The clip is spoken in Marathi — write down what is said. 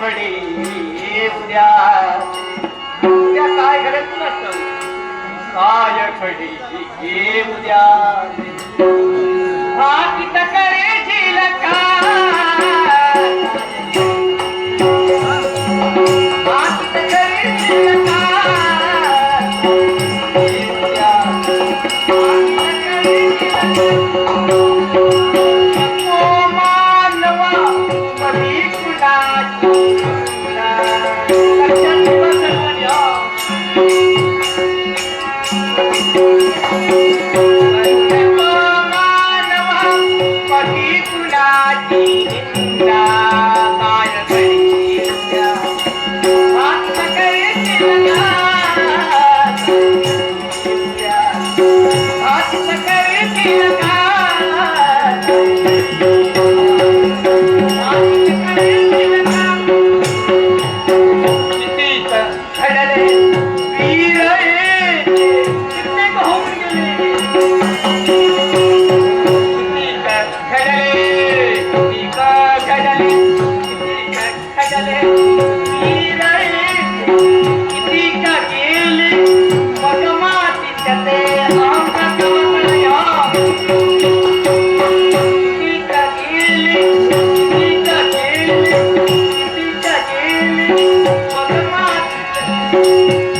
खडी उद्या उद्या काय घडत नसतं? काय खडी उद्या. उद्या भाकीत करे Yeah.